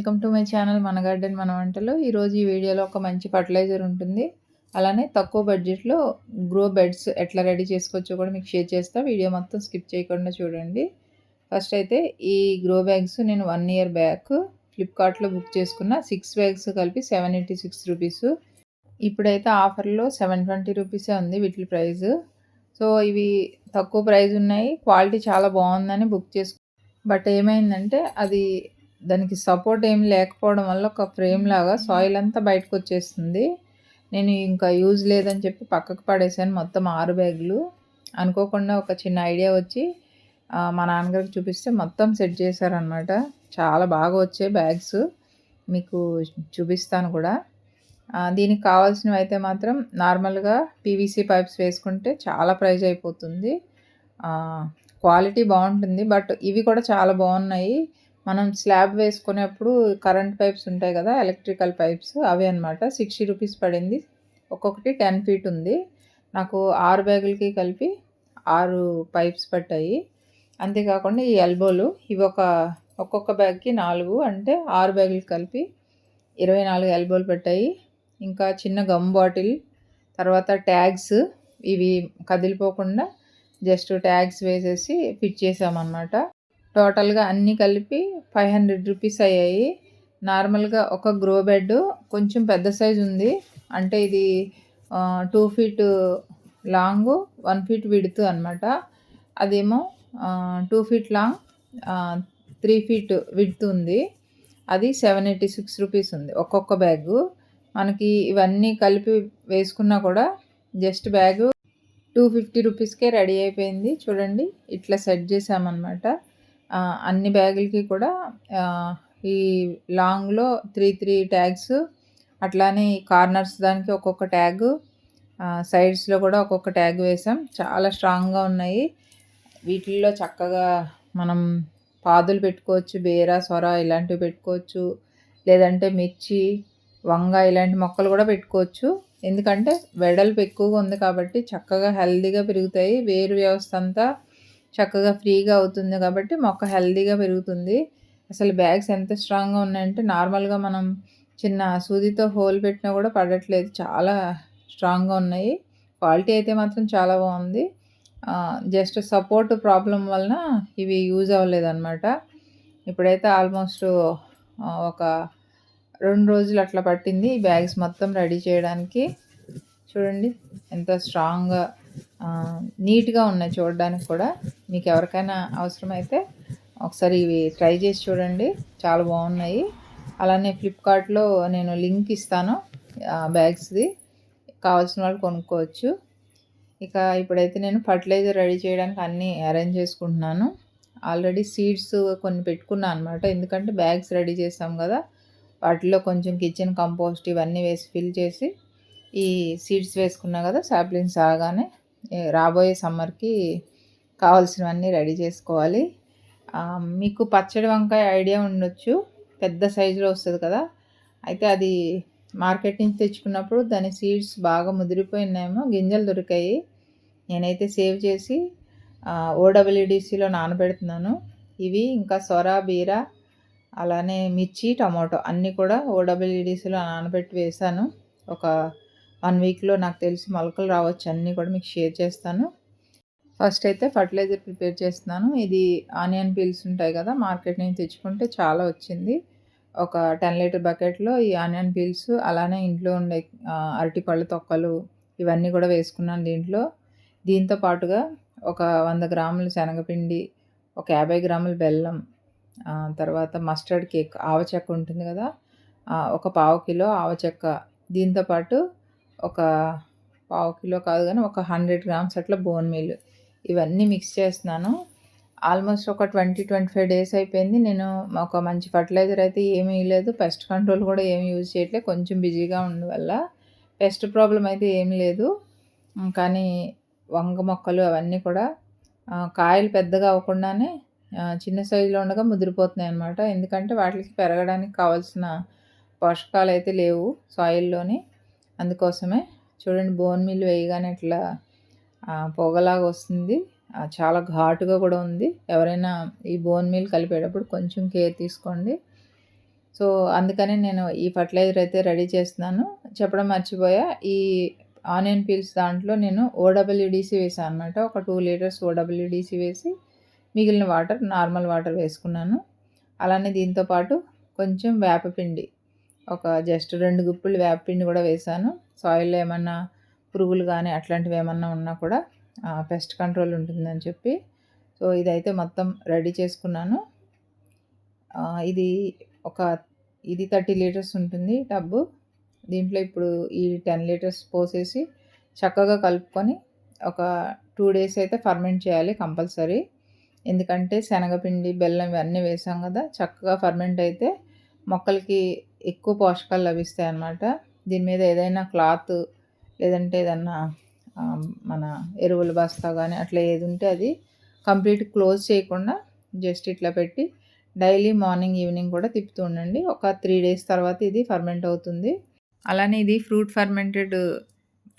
Welcome to my channel మన garden మన వంటలు. ఈరోజు ఈ వీడియోలో ఒక మంచి ఫర్టిలైజర్ ఉంటుంది. అలానే తక్కువ బడ్జెట్లో గ్రో బెడ్స్ ఎట్లా రెడీ చేసుకోవచ్చో కూడా మీకు షేర్ చేస్తా. వీడియో మొత్తం స్కిప్ చేయకుండా చూడండి. ఫస్ట్ అయితే ఈ గ్రో బ్యాగ్స్ నేను వన్ ఇయర్ బ్యాక్ ఫ్లిప్కార్ట్లో బుక్ చేసుకున్న సిక్స్ బ్యాగ్స్ కలిపి సెవెన్ ఎయిటీ సిక్స్ రూపీస్. ఇప్పుడైతే ఆఫర్లో సెవెన్ ట్వంటీ రూపీసే ఉంది వీటి ప్రైస్. సో ఇవి తక్కువ ప్రైస్ ఉన్నాయి. క్వాలిటీ చాలా బాగుందని బుక్ చేసుకు బట్ ఏమైందంటే అది దానికి సపోర్ట్ ఏం లేకపోవడం వల్ల ఒక ఫ్రేమ్ లాగా సాయిల్ అంతా బయటకు వచ్చేస్తుంది నేను ఇంకా యూజ్ లేదని చెప్పి పక్కకు పడేసాను మొత్తం ఆరు బ్యాగులు. అనుకోకుండా ఒక చిన్న ఐడియా వచ్చి మా నాన్నగారికి చూపిస్తే మొత్తం సెట్ చేశారనమాట చాలా బాగా వచ్చాయి బ్యాగ్స్ మీకు చూపిస్తాను కూడా. దీనికి కావాల్సినవి అయితే మాత్రం నార్మల్గా పీవీసీ పైప్స్ వేసుకుంటే చాలా ప్రైజ్ అయిపోతుంది. క్వాలిటీ బాగుంటుంది. బట్ ఇవి కూడా చాలా బాగున్నాయి. మనం స్లాబ్ వేసుకునేప్పుడు కరెంట్ పైప్స్ ఉంటాయి కదా ఎలక్ట్రికల్ పైప్స్ అవి అనమాట సిక్స్టీ రూపీస్ పడింది. ఒక్కొక్కటి టెన్ ఫీట్ ఉంది. నాకు ఆరు బ్యాగులకి కలిపి ఆరు పైప్స్ పట్టాయి. అంతేకాకుండా ఈ ఎల్బోలు ఇవి ఒక ఒక్కొక్క బ్యాగ్కి నాలుగు అంటే ఆరు బ్యాగులు కలిపి ఇరవై నాలుగు ఎల్బోలు పెట్టాయి. ఇంకా చిన్న గమ్ బాటిల్ తర్వాత ట్యాగ్స్ ఇవి కదిలిపోకుండా జస్ట్ ట్యాగ్స్ వేసేసి ఫిట్ చేసామన్నమాట. టోటల్గా అన్నీ కలిపి ఫైవ్ హండ్రెడ్ రూపీస్ అయ్యాయి. నార్మల్గా ఒక గ్రో బెడ్ కొంచెం పెద్ద సైజ్ ఉంది. అంటే ఇది two feet long one feet width అనమాట అదేమో two feet long three feet width ఉంది. అది సెవెన్ ఎయిటీ సిక్స్ రూపీస్ ఉంది ఒక్కొక్క బ్యాగు. మనకి ఇవన్నీ కలిపి వేసుకున్నా కూడా జస్ట్ బ్యాగు టూ ఫిఫ్టీ రూపీస్కే రెడీ అయిపోయింది. చూడండి ఇట్లా సెట్ చేసామన్నమాట అన్ని బ్యాగులకి కూడా ఈ లాంగ్లో త్రీ త్రీ ట్యాగ్స్ అట్లానే కార్నర్స్ దానికి ఒక్కొక్క ట్యాగ్ సైడ్స్లో కూడా ఒక్కొక్క ట్యాగ్ వేసాం. చాలా స్ట్రాంగ్గా ఉన్నాయి. వీటిల్లో చక్కగా మనం పాదులు పెట్టుకోవచ్చు బేర సొర ఇలాంటివి పెట్టుకోవచ్చు లేదంటే మిర్చి వంగ ఇలాంటి మొక్కలు కూడా పెట్టుకోవచ్చు. ఎందుకంటే వెడల్పు ఎక్కువగా ఉంది కాబట్టి చక్కగా హెల్దీగా పెరుగుతాయి. వేరు వ్యవస్థ అంతా చక్కగా ఫ్రీగా అవుతుంది కాబట్టి మొక్క హెల్దీగా పెరుగుతుంది. అసలు బ్యాగ్స్ ఎంత స్ట్రాంగ్గా ఉన్నాయంటే నార్మల్గా మనం చిన్న సూదితో హోల్ పెట్టినా కూడా పడట్లేదు. చాలా స్ట్రాంగ్గా ఉన్నాయి. క్వాలిటీ అయితే మాత్రం చాలా బాగుంది. జస్ట్ సపోర్ట్ ప్రాబ్లం వలన ఇవి యూజ్ అవ్వలేదన్నమాట. ఇప్పుడైతే ఆల్మోస్ట్ ఒక రెండు రోజులు అట్లా పట్టింది ఈ బ్యాగ్స్ మొత్తం రెడీ చేయడానికి. చూడండి ఎంత స్ట్రాంగ్గా నీట్గా ఉన్నాయి చూడడానికి కూడా. మీకు ఎవరికైనా అవసరమైతే ఒకసారి ఇవి ట్రై చేసి చూడండి. చాలా బాగున్నాయి. అలానే ఫ్లిప్కార్ట్లో నేను లింక్ ఇస్తాను బ్యాగ్స్ది. కావాల్సిన వాళ్ళు కొనుక్కోవచ్చు. ఇక ఇప్పుడైతే నేను ఫర్టిలైజర్ రెడీ చేయడానికి అన్నీ అరేంజ్ చేసుకుంటున్నాను. ఆల్రెడీ సీడ్స్ కొన్ని పెట్టుకున్నాను అనమాట ఎందుకంటే బ్యాగ్స్ రెడీ చేస్తాం కదా. వాటిలో కొంచెం కిచెన్ కంపోస్ట్ ఇవన్నీ వేసి ఫిల్ చేసి ఈ సీడ్స్ వేసుకున్నా కదా సాప్లింగ్స్ ఆగానే రాబోయే సమ్మర్కి కావాల్సినవన్నీ రెడీ చేసుకోవాలి. మీకు పచ్చడి వంకాయ ఐడియా ఉండొచ్చు. పెద్ద సైజులో వస్తుంది కదా. అయితే అది మార్కెట్ నుంచి తెచ్చుకున్నప్పుడు దాని సీడ్స్ బాగా ముదిరిపోయినాయేమో గింజలు దొరికాయి. నేనైతే సేవ్ చేసి ఓడబ్ల్యూడిసిలో నానబెడుతున్నాను. ఇవి ఇంకా సొర బీర అలానే మిర్చి టమాటో అన్నీ కూడా ఓడబ్ల్యూడిసిలో నానబెట్టి వేసాను. ఒక వన్ వీక్లో నాకు తెలిసి మొలకలు రావచ్చు. అన్నీ కూడా మీకు షేర్ చేస్తాను. ఫస్ట్ అయితే ఫర్టిలైజర్ ప్రిపేర్ చేస్తున్నాను. ఇది ఆనియన్ పీల్స్ ఉంటాయి కదా మార్కెట్ నుంచి తెచ్చుకుంటే చాలా వచ్చింది. ఒక టెన్ లీటర్ బకెట్లో ఈ ఆనియన్ పీల్స్ అలానే ఇంట్లో ఉండే అరటిపళ్ళు తొక్కలు ఇవన్నీ కూడా వేసుకున్నాను దీంట్లో. దీంతో పాటుగా ఒక వంద గ్రాముల శనగపిండి ఒక యాభై గ్రాముల బెల్లం తర్వాత మస్టర్డ్ కేక్ ఆవచెక్క ఉంటుంది కదా ఒక పావు కిలో ఆవచెక్క. దీంతోపాటు ఒక పావు కిలో కాదు కానీ ఒక హండ్రెడ్ గ్రామ్స్ అట్లా బోన్ మీల్. ఇవన్నీ మిక్స్ చేస్తున్నాను. ఆల్మోస్ట్ ఒక ట్వంటీ ట్వంటీ ఫైవ్ డేస్ అయిపోయింది. నేను ఒక మంచి ఫర్టిలైజర్ అయితే ఏమీ లేదు. పెస్ట్ కంట్రోల్ కూడా ఏమి యూజ్ చేయట్లేదు. కొంచెం బిజీగా ఉండడం వల్ల పెస్ట్ ప్రాబ్లం అయితే ఏం లేదు. కానీ వంగ మొక్కలు అవన్నీ కూడా కాయలు పెద్దగా అవ్వకుండానే చిన్న సైజులో ఉండగా ముదిరిపోతున్నాయి అనమాట ఎందుకంటే వాటికి పెరగడానికి కావాల్సిన పోషకాలు అయితే లేవు సాయిల్లోని అందుకోసమే చూడండి బోన్ మిల్ వేయగానే ఇట్లా పొగలాగా వస్తుంది. చాలా ఘాటుగా కూడా ఉంది. ఎవరైనా ఈ బోన్ మిల్ కలిపేటప్పుడు కొంచెం కేర్ తీసుకోండి. సో అందుకని నేను ఈ ఫర్టిలైజర్ అయితే రెడీ చేస్తున్నాను. చెప్పడం మర్చిపోయా ఈ ఆనియన్ పీల్స్ దాంట్లో నేను ఓడబ్ల్యూడిసి వేసాను అనమాట ఒక టూ లీటర్స్ ఓడబ్ల్యూడిసి వేసి మిగిలిన వాటర్ నార్మల్ వాటర్ వేసుకున్నాను. అలానే దీంతో పాటు కొంచెం వేపపిండి ఒక జస్ట్ రెండు గుప్పులు వేపపిండి కూడా వేసాను. సాయిల్లో ఏమన్నా పురుగులు కానీ అట్లాంటివి ఏమన్నా ఉన్నా కూడా పెస్ట్ కంట్రోల్ ఉంటుందని చెప్పి. సో ఇదైతే మొత్తం రెడీ చేసుకున్నాను. ఇది ఒక ఇది థర్టీ లీటర్స్ ఉంటుంది టబ్బు. దీంట్లో ఇప్పుడు ఈ టెన్ లీటర్స్ పోసేసి చక్కగా కలుపుకొని ఒక టూ డేస్ అయితే ఫర్మెంట్ చేయాలి కంపల్సరీ. ఎందుకంటే శనగపిండి బెల్లం ఇవన్నీ వేసాం కదా చక్కగా ఫర్మెంట్ అయితే మొక్కలకి ఎక్కువ పోషకాలు లభిస్తాయి అన్నమాట దీని మీద ఏదైనా క్లాత్ లేదంటే ఏదన్నా మన ఎరువుల బస్తా కానీ అట్లా ఏది ఉంటే అది కంప్లీట్ క్లోజ్ చేయకుండా జస్ట్ ఇట్లా పెట్టి డైలీ మార్నింగ్ ఈవినింగ్ కూడా తిప్పుతూ ఉండండి. ఒక త్రీ డేస్ తర్వాత ఇది ఫర్మెంట్ అవుతుంది. అలానే ఇది fruit fermented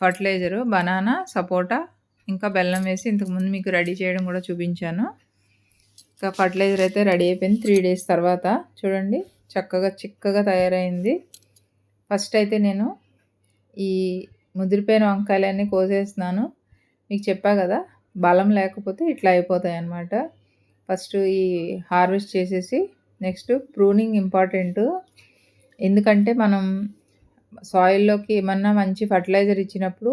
fertilizer banana sapota ఇంకా బెల్లం వేసి ఇంతకుముందు మీకు రెడీ చేయడం కూడా చూపించాను. ఇంకా ఫర్టిలైజర్ అయితే రెడీ అయిపోయింది త్రీ డేస్ తర్వాత. చూడండి. చక్కగా చిక్కగా తయారైంది. ఫస్ట్ అయితే నేను ఈ ముదిరిపోయిన వంకాయలన్నీ కోసేస్తున్నాను. మీకు చెప్పా కదా బలం లేకపోతే ఇట్లా అయిపోతాయి అన్నమాట ఫస్ట్ ఈ హార్వెస్ట్ చేసేసి నెక్స్ట్ ప్రూనింగ్ ఇంపార్టెంట్. ఎందుకంటే మనం సాయిల్లోకి ఏమన్నా మంచి ఫర్టిలైజర్ ఇచ్చినప్పుడు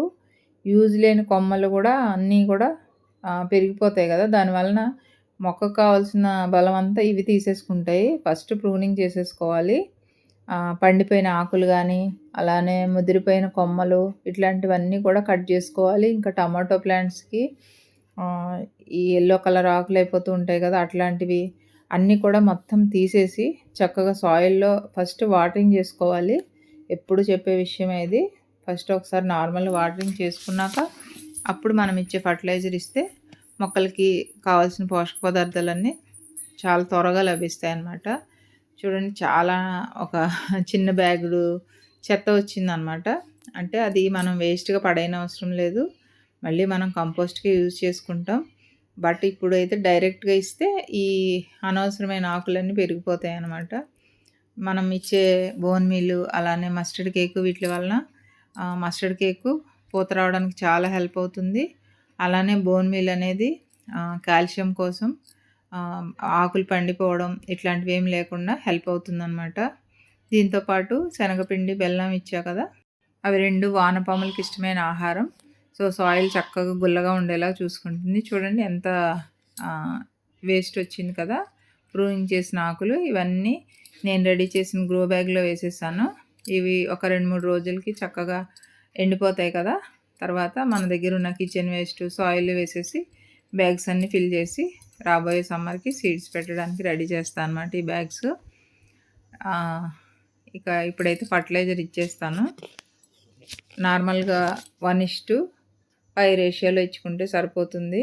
యూజ్ లేని కొమ్మలు కూడా అన్నీ కూడా పెరిగిపోతాయి కదా. దానివలన మొక్కకు కావాల్సిన బలం అంతా ఇవి తీసేసుకుంటాయి. ఫస్ట్ ప్రూనింగ్ చేసేసుకోవాలి. పండిపోయిన ఆకులు కానీ అలానే ముదిరిపోయిన కొమ్మలు ఇట్లాంటివన్నీ కూడా కట్ చేసుకోవాలి. ఇంకా టమాటో ప్లాంట్స్కి ఈ ఎల్లో కలర్ ఆకులు అయిపోతూ ఉంటాయి కదా అట్లాంటివి అన్నీ కూడా మొత్తం తీసేసి చక్కగా సాయిల్లో ఫస్ట్ వాటరింగ్ చేసుకోవాలి. ఎప్పుడు చెప్పే విషయం ఇది. ఫస్ట్ ఒకసారి నార్మల్ వాటరింగ్ చేసుకున్నాక అప్పుడు మనం ఇచ్చే ఫర్టిలైజర్ ఇస్తే మొక్కలకి కావాల్సిన పోషక పదార్థాలన్నీ చాలా త్వరగా లభిస్తాయి అన్నమాట చూడండి చాలా ఒక చిన్న బ్యాగుడు చెత్త వచ్చిందనమాట అంటే అది మనం వేస్ట్గా పడైన అవసరం లేదు. మళ్ళీ మనం కంపోస్ట్కి యూజ్ చేసుకుంటాం. బట్ ఇప్పుడు అయితే డైరెక్ట్గా ఇస్తే ఈ అనవసరమైన ఆకులన్నీ పెరిగిపోతాయి అన్నమాట మనం ఇచ్చే బోన్ మీలు అలానే మస్టర్డ్ కేకు వీటి వలన మస్టర్డ్ కేకు పూత రావడానికి చాలా హెల్ప్ అవుతుంది. అలానే బోన్ మీల్ అనేది కాల్షియం కోసం ఆకులు పండిపోవడం ఇట్లాంటివి ఏం లేకుండా హెల్ప్ అవుతుందన్నమాట. దీంతోపాటు శనగపిండి బెల్లం ఇచ్చా కదా అవి రెండు వానపాములకి ఇష్టమైన ఆహారం. సో సాయిల్ చక్కగా గుల్లగా ఉండేలా చూసుకుంటుంది. చూడండి ఎంత వేస్ట్ వచ్చింది కదా ప్రూవింగ్ చేసిన ఆకులు. ఇవన్నీ నేను రెడీ చేసిన గ్రో బ్యాగ్లో వేసేసాను. ఇవి ఒక రెండు మూడు రోజులకి చక్కగా ఎండిపోతాయి కదా తర్వాత మన దగ్గర ఉన్న కిచెన్ వేస్ట్ సాయిల్ వేసేసి బ్యాగ్స్ అన్నీ ఫిల్ చేసి రాబోయే సమ్మర్కి సీడ్స్ పెట్టడానికి రెడీ చేస్తాను అనమాట ఈ బ్యాగ్స్ ఇక ఇప్పుడైతే ఫర్టిలైజర్ ఇచ్చేస్తాను. నార్మల్గా వన్ ఇష్ టు ఫైవ్ రేషియోలో ఇచ్చుకుంటే సరిపోతుంది.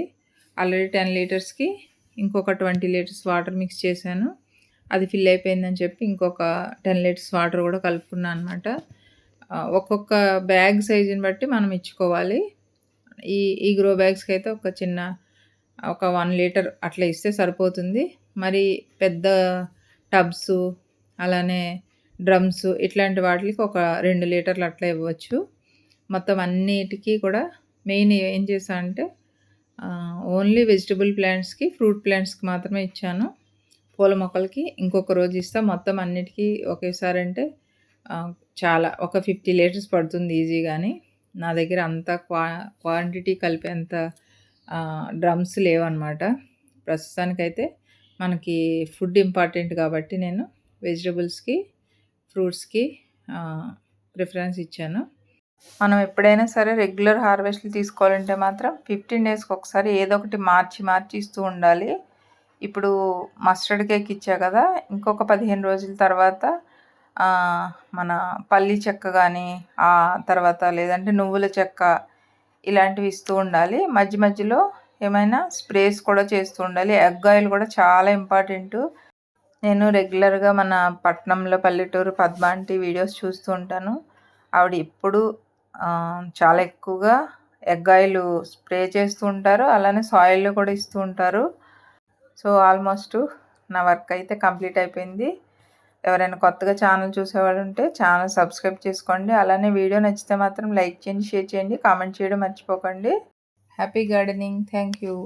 ఆల్రెడీ టెన్ లీటర్స్కి ఇంకొక ట్వంటీ లీటర్స్ వాటర్ మిక్స్ చేశాను. అది ఫిల్ అయిపోయిందని చెప్పి ఇంకొక టెన్ లీటర్స్ వాటర్ కూడా కలుపుకున్నాను అనమాట ఒక్కొక్క బ్యాగ్ సైజుని బట్టి మనం ఇచ్చుకోవాలి. ఈ ఈ గ్రో బ్యాగ్స్కి అయితే ఒక చిన్న ఒక వన్ లీటర్ అట్లా ఇస్తే సరిపోతుంది. మరి పెద్ద టబ్స్ అలానే డ్రమ్స్ ఇట్లాంటి వాటికి ఒక రెండు లీటర్లు అట్లా ఇవ్వచ్చు. మొత్తం అన్నిటికీ కూడా మెయిన్ ఏం చేశా అంటే ఓన్లీ వెజిటబుల్ ప్లాంట్స్కి ఫ్రూట్ ప్లాంట్స్కి మాత్రమే ఇచ్చాను. పూల మొక్కలకి ఇంకొక రోజు ఇస్తా. మొత్తం అన్నిటికీ ఒకేసారి అంటే చాలా ఒక ఫిఫ్టీ లీటర్స్ పడుతుంది ఈజీగాని. నా దగ్గర అంత క్వా క్వాంటిటీ కలిపేంత డ్రమ్స్ లేవన్నమాట. ప్రస్తుతానికైతే మనకి ఫుడ్ ఇంపార్టెంట్ కాబట్టి నేను వెజిటబుల్స్కి ఫ్రూట్స్కి ప్రిఫరెన్స్ ఇచ్చాను. మనం ఎప్పుడైనా సరే రెగ్యులర్ హార్వెస్ట్లు తీసుకోవాలంటే మాత్రం ఫిఫ్టీన్ డేస్కి ఒకసారి ఏదో ఒకటి మార్చి మార్చి ఇస్తూ ఉండాలి. ఇప్పుడు మస్టర్డ్ కేక్ ఇచ్చా కదా ఇంకొక పదిహేను రోజుల తర్వాత మన పల్లి చెక్క కానీ ఆ తర్వాత లేదంటే నువ్వుల చెక్క ఇలాంటివి ఇస్తూ ఉండాలి. మధ్య మధ్యలో ఏమైనా స్ప్రేస్ కూడా చేస్తూ ఉండాలి. ఎగ్ ఆయిల్ కూడా చాలా ఇంపార్టెంట్. నేను రెగ్యులర్గా మన పట్నంలో పల్లెటూరు పద్మాంటి వీడియోస్ చూస్తూ ఉంటాను. ఆవిడ ఇప్పుడు చాలా ఎక్కువగా ఎగ్ ఆయిల్ స్ప్రే చేస్తూ ఉంటారు. అలానే సాయిల్ కూడా ఇస్తూ ఉంటారు. సో ఆల్మోస్ట్ నా వర్క్ అయితే కంప్లీట్ అయిపోయింది. ఎవరైనా కొత్తగా ఛానల్ చూసేవాళ్ళు ఉంటే ఛానల్ సబ్స్క్రైబ్ చేసుకోండి. అలానే వీడియో నచ్చితే మాత్రం లైక్ చేయండి షేర్ చేయండి కామెంట్ చేయడం మర్చిపోకండి. Happy gardening. Thank you